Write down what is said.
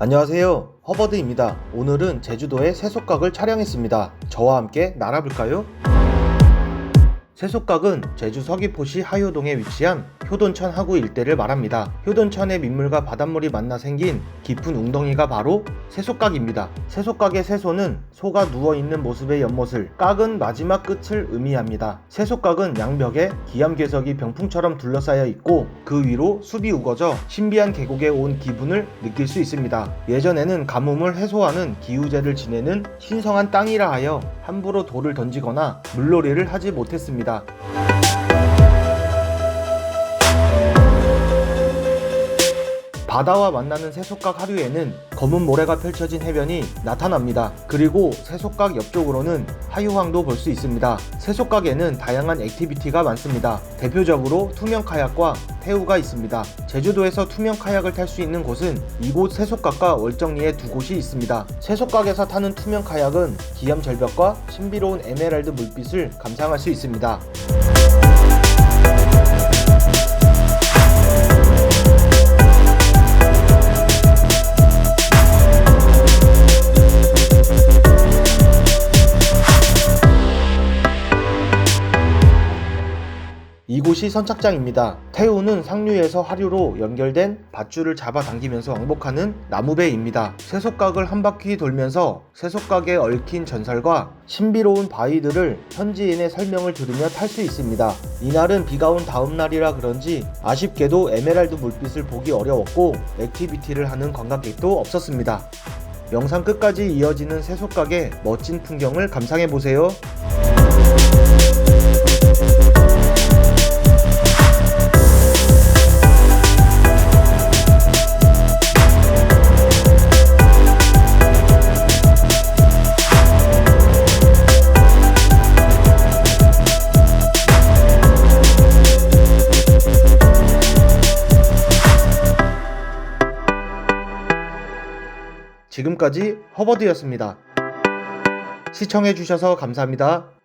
안녕하세요. 허버드입니다. 오늘은 제주도의 세속각을 촬영했습니다. 저와 함께 날아볼까요? 세속각은 제주 서귀포시 하효동에 위치한 효돈천 하구 일대를 말합니다. 효돈천의 민물과 바닷물이 만나 생긴 깊은 웅덩이가 바로 세속각입니다. 세속각의 세소는 소가 누워있는 모습의 연못을 깍은 마지막 끝을 의미합니다. 세속각은 양벽에 기암괴석이 병풍처럼 둘러싸여 있고 그 위로 숲이 우거져 신비한 계곡에 온 기분을 느낄 수 있습니다. 예전에는 가뭄을 해소하는 기우제를 지내는 신성한 땅이라 하여 함부로 돌을 던지거나 물놀이를 하지 못했습니다. 감. 바다와 만나는 세속각 하류에는 검은 모래가 펼쳐진 해변이 나타납니다. 그리고 세속각 옆쪽으로는 하유항도 볼 수 있습니다. 세속각에는 다양한 액티비티가 많습니다. 대표적으로 투명 카약과 태우가 있습니다. 제주도에서 투명 카약을 탈 수 있는 곳은 이곳 세속각과 월정리에 두 곳이 있습니다. 세속각에서 타는 투명 카약은 기암 절벽과 신비로운 에메랄드 물빛을 감상할 수 있습니다. 이곳이 선착장입니다. 태우는 상류에서 하류로 연결된 밧줄을 잡아당기면서 왕복하는 나무배입니다. 세속각을 한 바퀴 돌면서 세속각에 얽힌 전설과 신비로운 바위들을 현지인의 설명을 들으며 탈 수 있습니다. 이날은 비가 온 다음 날이라 그런지 아쉽게도 에메랄드 물빛을 보기 어려웠고 액티비티를 하는 관광객도 없었습니다. 영상 끝까지 이어지는 세속각의 멋진 풍경을 감상해보세요. 지금까지 허버드였습니다. 시청해주셔서 감사합니다.